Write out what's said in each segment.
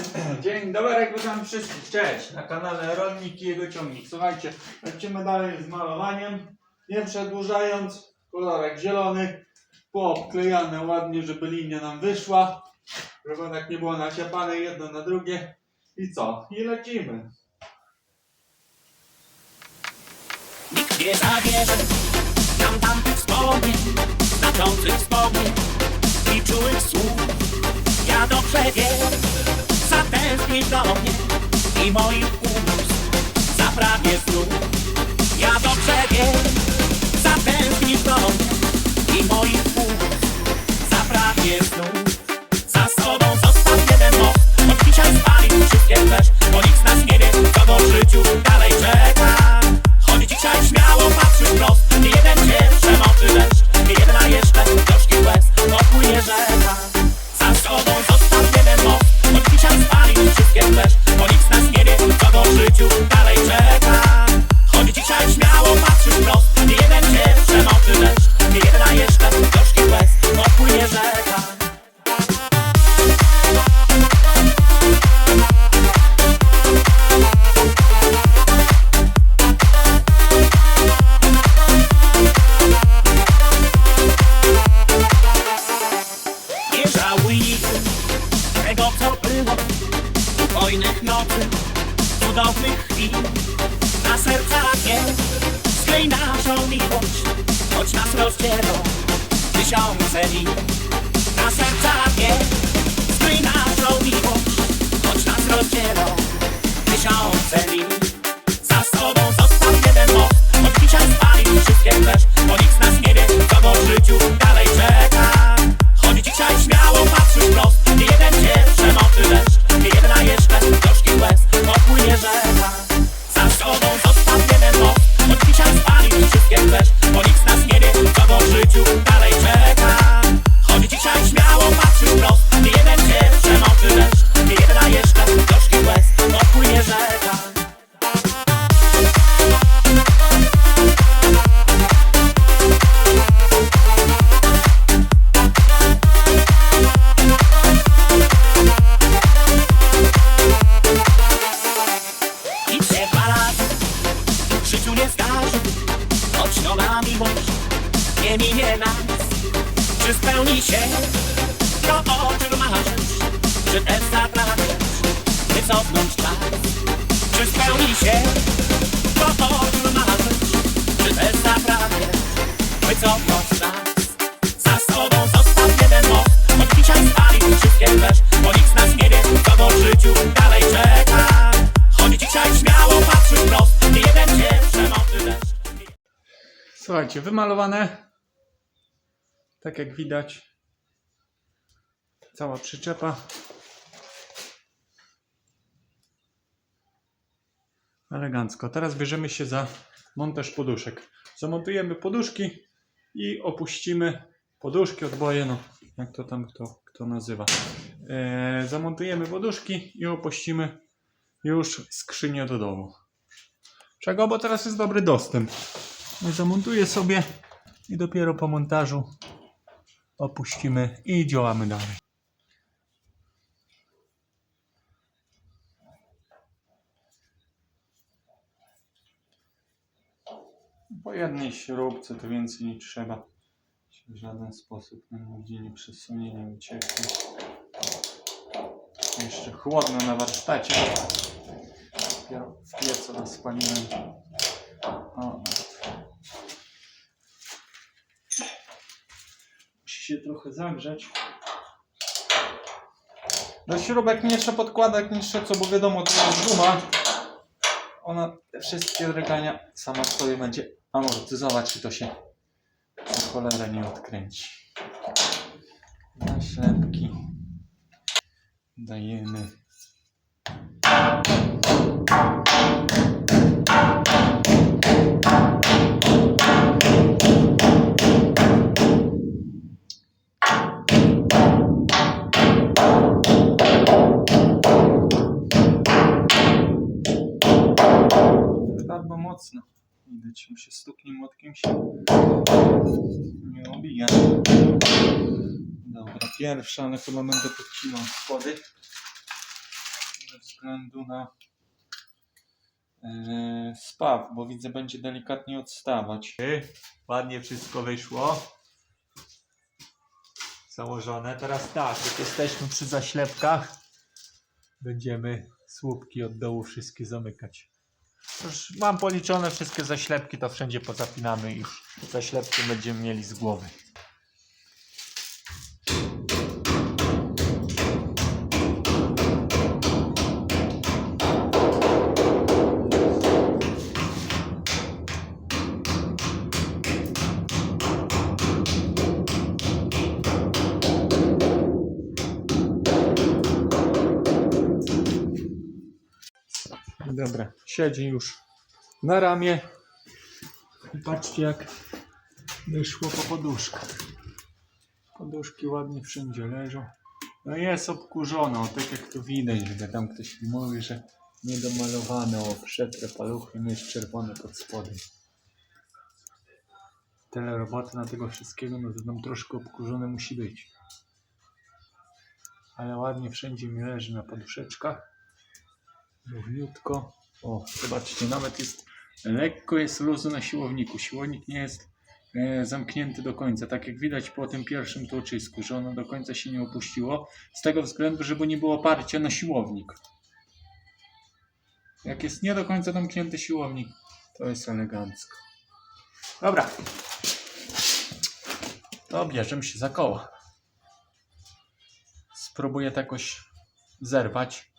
Dzień dobry, witam wszystkich. Cześć, na kanale Rolnik i jego ciągnik. Słuchajcie, lecimy dalej z malowaniem. Nie przedłużając, kolorek zielony, poobklejane ładnie, żeby linia nam wyszła. Żeby tak nie było naciapane jedno na drugie. I co? I lecimy. Nie zabierze nam tamtych wspomnień, znaczących wspomnień i czułych słów. Ja dobrze wiem, zatęsknisz do mnie i moich ust zapragnie znów. Ja dobrze wiem, zatęsknisz do mnie i moich ust zapragnie znów. Cudownych chwil Na sercach nie skryj naszą miłość Choć nas rozdzielą tysiące mil Na sercach nie skryj naszą miłość Choć nas rozdzielą tysiące mil Słuchajcie, wymalowane. Tak jak widać. Cała przyczepa. Elegancko. Teraz bierzemy się za montaż poduszek. Zamontujemy poduszki i opuścimy poduszki, odboje, no jak to tam kto, kto nazywa. E, zamontujemy poduszki i opuścimy już skrzynię do domu. Czego? Bo teraz jest dobry dostęp. Zamontuję sobie i dopiero po montażu opuścimy i działamy dalej. Po jednej śrubce to więcej nie trzeba. W żaden sposób nigdzie nie przesunie, nie ucieknie. Jeszcze chłodno na warsztacie. Dopiero w piecu rozpaliłem. O, nawet Musi się trochę zagrzać. Do śrubek nie trzeba podkładać niższe co, bo wiadomo to jest guma. Ona te wszystkie drgania sama sobie będzie amortyzować, czy to się na cholerę nie odkręci. Na ślepki dajemy mocno. Widać, mu się stuknie młotkiem się nie obija. Dobra, pierwsza, ale chyba będę podcinał spody. względu na e, spaw, bo widzę będzie delikatnie odstawać. Ładnie wszystko wyszło. Założone. Teraz tak, jak jesteśmy przy zaślepkach, będziemy słupki od dołu wszystkie zamykać. Już mam policzone wszystkie zaślepki, to wszędzie pozapinamy i już zaślepki będziemy mieli z głowy. Dobra, siedzi już na ramię. I patrzcie jak wyszło po poduszkach. Poduszki ładnie wszędzie leżą. No jest obkurzone, o, tak jak tu widać, że tam ktoś mi mówi, że niedomalowane, o przetrę paluchy, no jest czerwone pod spodem. Tyle roboty na tego wszystkiego, no to tam troszkę obkurzone musi być. Ale ładnie wszędzie mi leży na poduszeczkach równiutko. O, zobaczcie, nawet jest lekko jest luzu na siłowniku. Siłownik nie jest e, zamknięty do końca, tak jak widać po tym pierwszym tłoczysku, że ono do końca się nie opuściło, z tego względu, żeby nie było parcia na siłownik. Jak jest nie do końca zamknięty siłownik, to jest elegancko. Dobra. To bierzemy się za koła. Spróbuję to jakoś zerwać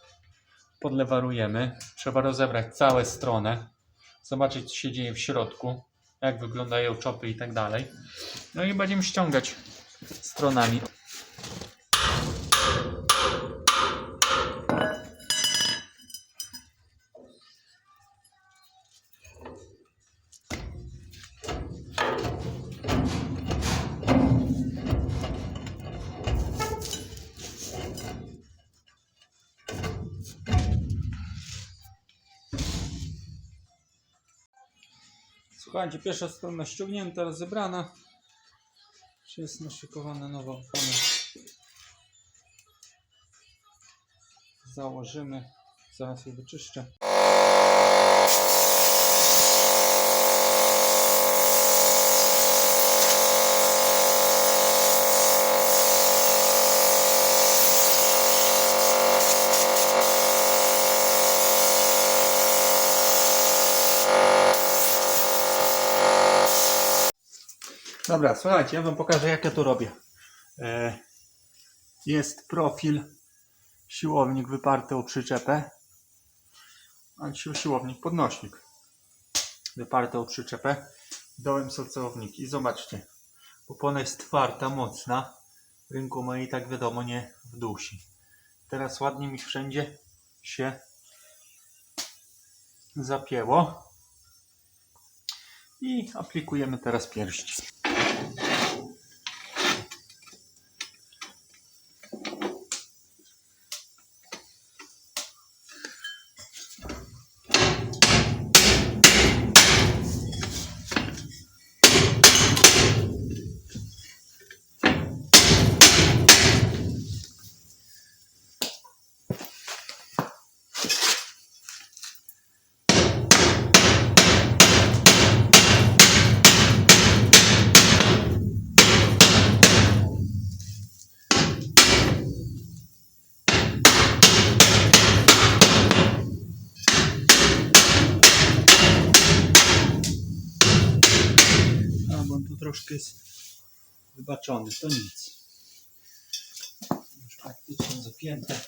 podlewarujemy. Trzeba rozebrać całe stronę, zobaczyć co się dzieje w środku, jak wyglądają czopy i tak dalej. No i będziemy ściągać stronami. Słuchajcie, pierwsza strona ściągnięta, rozebrana. Czy jest naszykowana nowa opona? Założymy. Zaraz je wyczyszczę. Dobra, słuchajcie, ja wam pokażę jak ja to robię. E, jest profil siłownik wyparty o przyczepę. A si- siłownik podnośnik. Wyparty o przyczepę. Dołem są celowniki. I zobaczcie. Opona jest twarda, mocna. Rynku i tak wiadomo nie wdusi. Teraz ładnie mi wszędzie się zapięło. I aplikujemy teraz pierści. Troszkę jest wybaczony, to nic. Już praktycznie zapięte.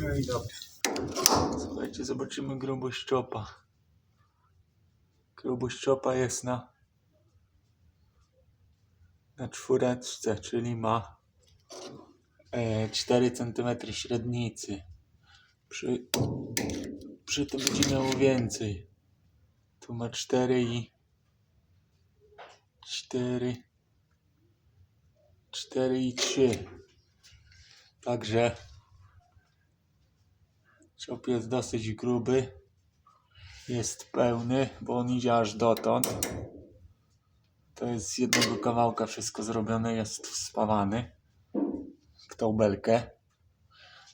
No i dobra. Słuchajcie, zobaczymy grubość czopa. Grubość czopa jest na na czwóreczce, czyli ma 4 cm średnicy. Przy, przy tym będzie miało więcej. Tu ma 4 i 4 4 i 3. Także czop jest dosyć gruby. Jest pełny, bo on idzie aż dotąd. To jest z jednego kawałka wszystko zrobione, jest spawany w tą belkę.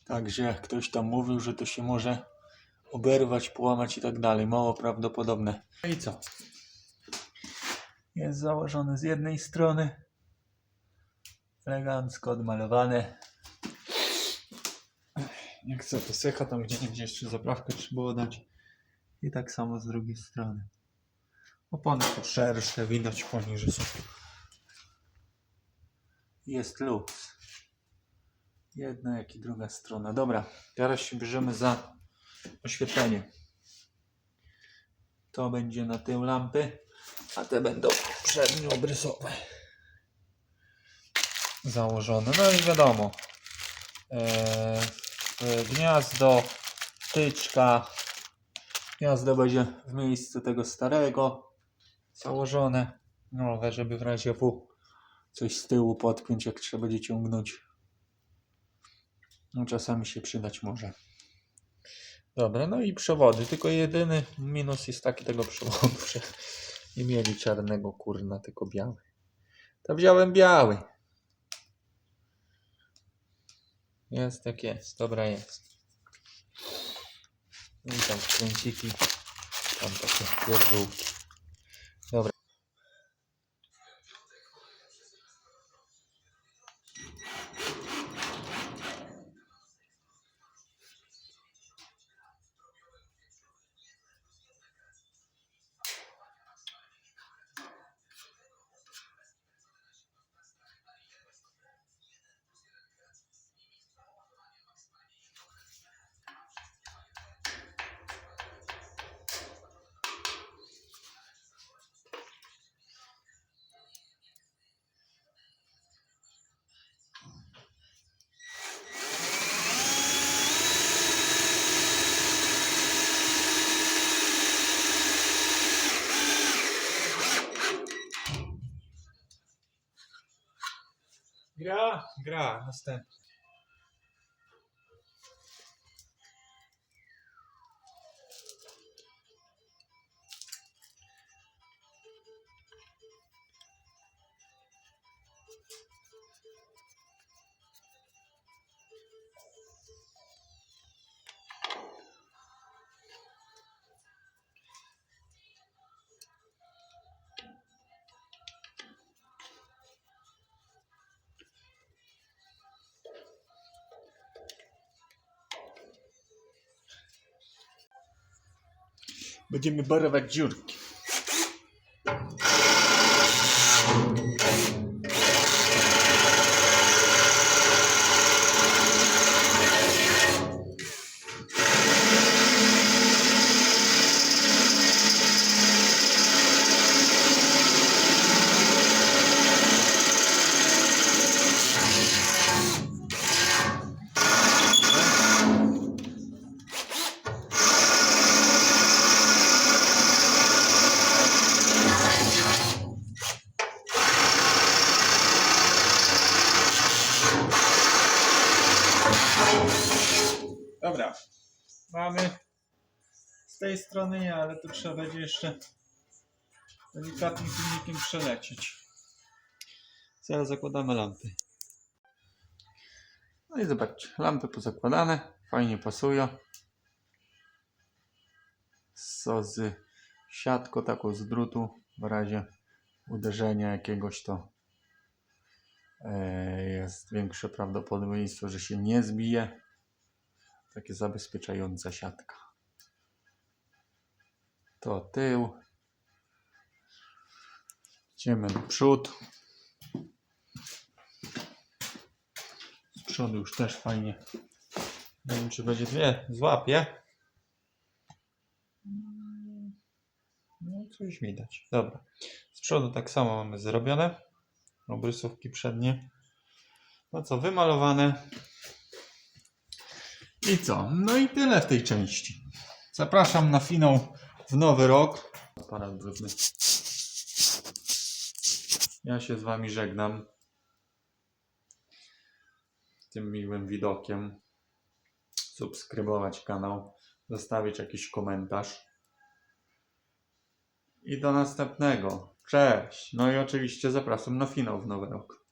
Także ktoś tam mówił, że to się może oberwać, połamać i tak dalej. Mało prawdopodobne. No i co? Jest założone z jednej strony. Elegancko odmalowane. Jak co, to sycha tam gdzie niegdzie jeszcze zaprawkę trzeba było dać. I tak samo z drugiej strony. Opony tu szersze, widać po nich, że są. Jest luz. Jedna jak i druga strona. Dobra, teraz się bierzemy za oświetlenie. To będzie na tył lampy, a te będą przednio obrysowe. Założone. No i wiadomo. W gniazdo, wtyczka. Gniazdo będzie w miejscu tego starego założone. Nowe, żeby w razie W coś z tyłu podpiąć, jak trzeba będzie ciągnąć. No czasami się przydać może. Dobra, no i przewody. Tylko jedyny minus jest taki tego przewodu, że nie mieli czarnego kurna, tylko biały. To wziąłem biały. Jest jak jest, dobra jest. I tam kręciki, tam takie pierdółki. Gra, gra, następny. Będziemy barować dziurki. Z tej strony nie, ale tu trzeba będzie jeszcze delikatnym filmikiem przelecieć. Zaraz zakładamy lampy. No i zobaczcie, lampy pozakładane, fajnie pasują. Co z siatką taką z drutu w razie uderzenia jakiegoś to e, jest większe prawdopodobieństwo, że się nie zbije. Takie zabezpieczająca siatka. To tył. Idziemy do przód. Z przodu już też fajnie. Nie wiem, czy będzie dwie. Złapie. No, coś widać. Dobra. Z przodu tak samo mamy zrobione. Obrysówki przednie. No co, wymalowane. I co? No i tyle w tej części. Zapraszam na finał w nowy rok. Aparat brudny. Ja się z wami żegnam. Tym miłym widokiem. Subskrybować kanał. Zostawić jakiś komentarz. I do następnego. Cześć. No i oczywiście zapraszam na finał w nowy rok.